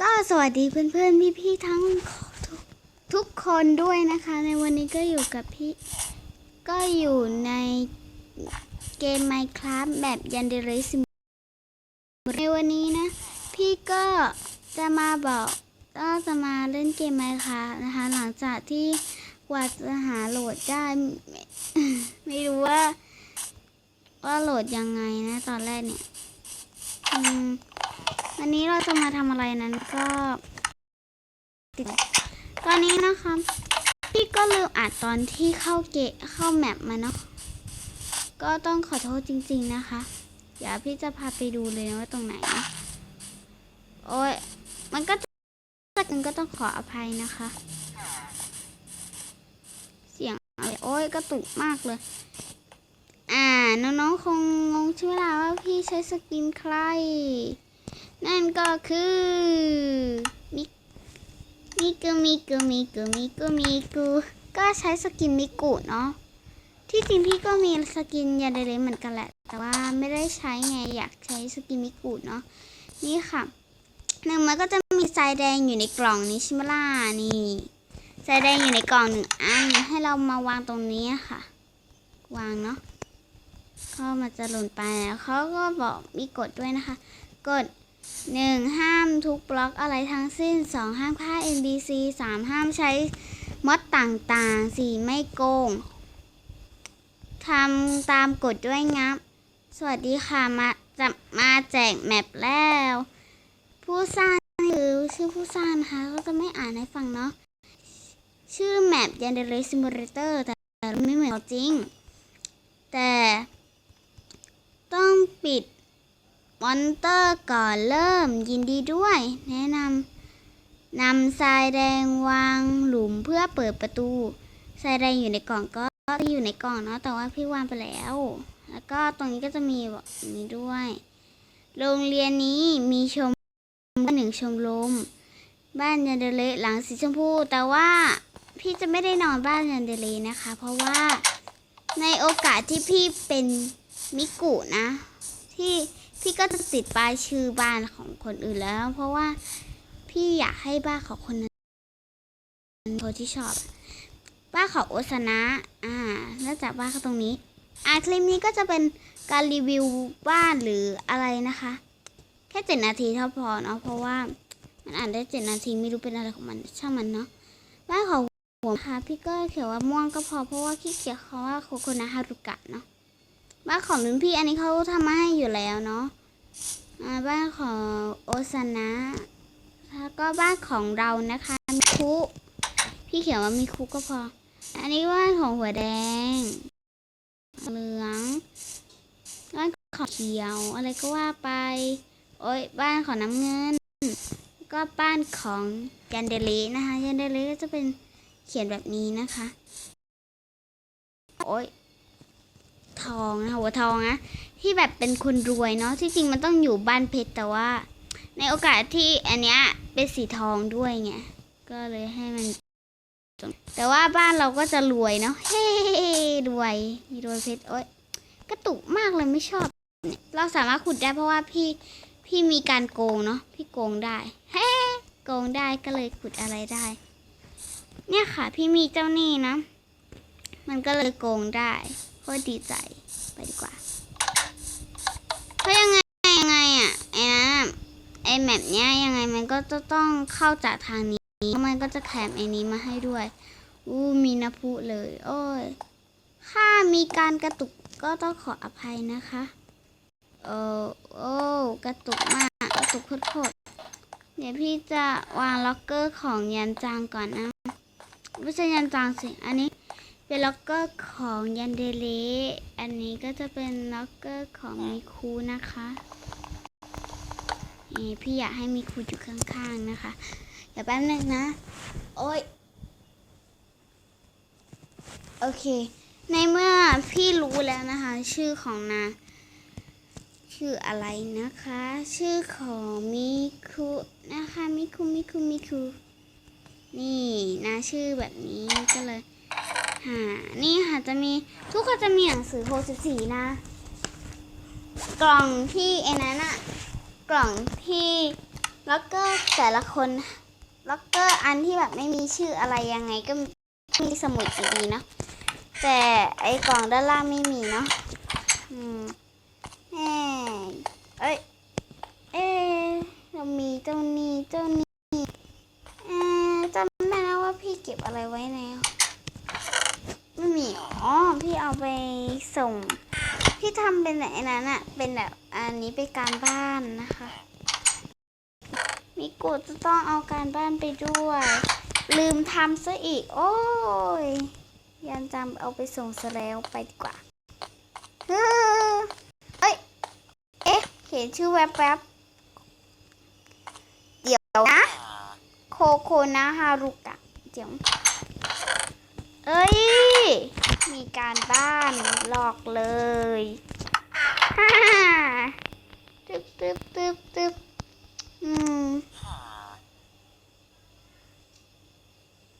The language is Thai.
ก็สวัสดีเพื่อนๆ พี่ๆทั้งทุกทุกคนด้วยนะคะ ในวันนี้ก็อยู่กับพี่ ก็อยู่ในเกม Minecraft แบบยันเดรซิมในวันนี้นะ พี่ก็จะมาบอกก็จะมาเล่นเกม Minecraft นะคะ หลังจากที่กว่าจะหาโหลดได้ ไม่ไม่รู้ว่า ว่าโหลดยังไงนะ ตอนแรกเนี่ยอืม วันนี้เราจะมาทำอะไรนั้นก็ติดตอนนี้นะคะพี่ก็ลืมอัดตอนที่เข้าเกะเข้าแมปมาเนาะก็ต้องขอโทษจริง ๆนะคะ เดี๋ยวพี่จะพาไปดูเลยนะว่าตรงไหน โอ้ยมันก็จะมันก็ต้องขออภัยนะคะ เสียงอะไรโอ้ยกระตุกมากเลย อ่า น้องๆคงงงใช่ไหมล่ะว่าพี่ใช้สกินใคร นั่นก็คือมิมิกุมิกุมิกุมิกุมิกุก็ใช้สกินมิกุเนาะที่จริงพี่ก็มีสกินยาเดเลเหมือนกันแหละ แต่ว่าไม่ได้ใช้ไงอยากใช้สกินมิกุเนาะนี่ค่ะหนึ่งมันก็จะมีทรายแดงอยู่ในกล่องนี้ชิไหมล่านี่ทรายแดงอยู่ในกล่องหนึ่งอันให้เรามาวางตรงนี้ค่ะ วางเนาะเขามันจะหล่นไปแล้วเขาก็บอกมีกดด้วยนะคะ กด 1. ห้ามทุกบล็อกอะไรทั้งสิ้น 2. ห้ามค่า NBC 3. ห้ามใช้มอดต่างๆ 4. ไม่โกงทำตามกฎด้วยงับ สวัสดีค่ะ มาจะมาแจกแมปแล้ว ผู้สร้างคือชื่อผู้สร้างนะคะก็จะไม่อ่านให้ฟังเนาะ ชื่อแมปยันเดรลซิมูเลเตอร์แต่ไม่เหมือนจริง แต่ต้องปิด มอนเตอร์ก่อนเริ่มยินดีด้วย แนะนำนำทรายแดงวางหลุมเพื่อเปิดประตูทรายแดงอยู่ในกล่องก็อยู่ในกล่องเนาะแต่ว่าพี่วางไปแล้ว แล้วก็ตรงนี้ก็จะมีแบบนี้ด้วย โรงเรียนนี้มีชมหนึ่งชมรมบ้านยันเดเลหลังสีชมพู แต่ว่าพี่จะไม่ได้นอนบ้านยันเดเลนะคะ เพราะว่าในโอกาสที่พี่เป็นมิกุนะ ที่ พี่ก็จะติดป้ายชื่อบ้านของคนอื่นแล้ว เพราะว่าพี่อยากให้บ้านของคนนั้นคนที่ชอบ บ้านของโอซานะอ่าแล้วจากบ้านเขาตรงนี้อ่าคลิปนี้ก็จะเป็นการรีวิวบ้านหรืออะไรนะคะ แค่เจ็ดนาทีเท่าพอเนาะเพราะว่ามันอ่านได้เจ็ดนาทีไม่รู้เป็นอะไรของมันช่างมันเนาะบ้านของผมค่ะพี่ก็เขียนว่าม่วงก็พอเพราะว่าขี้เกียจเขาว่าโคโคนะฮารุกะเนาะ บ้านของรุ่นพี่อันนี้เขาทำมาให้อยู่แล้วเนาะบ้านของโอซานะแล้วก็บ้านของเรานะคะมิคุพี่เขียนว่ามิคุก็พอ อันนี้บ้านของหัวแดง เหลือง บ้านของเขียว อะไรก็ว่าไป โอ้ยบ้านของน้ำเงิน ก็บ้านของยันเดเลนะคะยันเดเลก็จะเป็นเขียนแบบนี้นะคะ โอ้ย ทองนะหัวทองนะที่แบบเป็นคนรวยเนาะที่จริงมันต้องอยู่บ้านเพชรแต่ว่า ในโอกาสที่อันเนี้ยเป็นสีทองด้วยไงก็เลยให้มัน แต่ว่าบ้านเราก็จะรวยเนาะเฮ้รวยรวยเพชรโอ๊ยกระตุกมากเลยไม่ชอบเนี่ยเราสามารถขุดได้เพราะว่าพี่พี่มีการโกงเนาะพี่โกงได้เฮ้โกงได้ก็เลยขุดอะไรได้ เนี่ยค่ะ พี่มีเจ้าหนี้นะ มันก็เลยโกงได้ ก็ดีใจไปดีกว่าเพราะยังไงยังไงอะไอ้นะไอ้แมปเนี้ยยังไงมันก็จะต้องเข้าจากทางนี้มันก็จะแถมไอ้นี้มาให้ด้วยอู้มีน้ำพุเลย โอ้ยถ้ามีการกระตุกก็ต้องขออภัยนะคะเออโอ้กระตุกมากกระตุกโคตรเดี๋ยวพี่จะวางล็อกเกอร์ของยันจางก่อนนะไม่ใช่ยันจางสิ อันนี้ เป็นล็อกเกอร์ของยันเดเลอันนี้ก็จะเป็นล็อกเกอร์ของมิคูนะคะนี่พี่อยากให้มิคูอยู่ข้างๆนะคะ เดี๋ยวแป๊บนึงนะ โอ้ย โอเค ในเมื่อพี่รู้แล้วนะคะ ชื่อของนา ชื่ออะไรนะคะ ชื่อของมิคุนะคะ มิคุมิคุมิคุนี่นะชื่อแบบนี้ก็เลย หานี่ค่ะจะมีทุกคนจะมีหนังสือ64นะ กล่องที่ไอ้นั้นอะกล่องที่ล้วก็แต่ละคนล้วก็อันที่แบบไม่มีชื่ออะไรยังไงก็มีสมุดอยู่ดีเนาะแต่ไอ้กล่องด้านล่างไม่มีเนาะอืมแหมเอ้ยเอ๊ะเรามีเจ้านี้เจ้านี้เอ๊ะจำได้นะว่าพี่เก็บอะไรไว้ใน ไม่มีอ๋อพี่เอาไปส่ง พี่ทำเป็นไอ้นั้นอะเป็นแบบอันนี้เป็นการบ้านนะคะมิโกะจะต้องเอาการบ้านไปด้วย ลืมทำซะอีก โอ้ยยันจำเอาไปส่งซะแล้วไปดีกว่าเฮ้ยเอ๊ะเห็นชื่อแวบๆเดี๋ยวนะ โคโคนะฮารุกะเดี๋ยว เอ้ย มีการบ้านหลอกเลยฮ่าตึ๊บตึ๊บตึ๊บตึ๊บอืม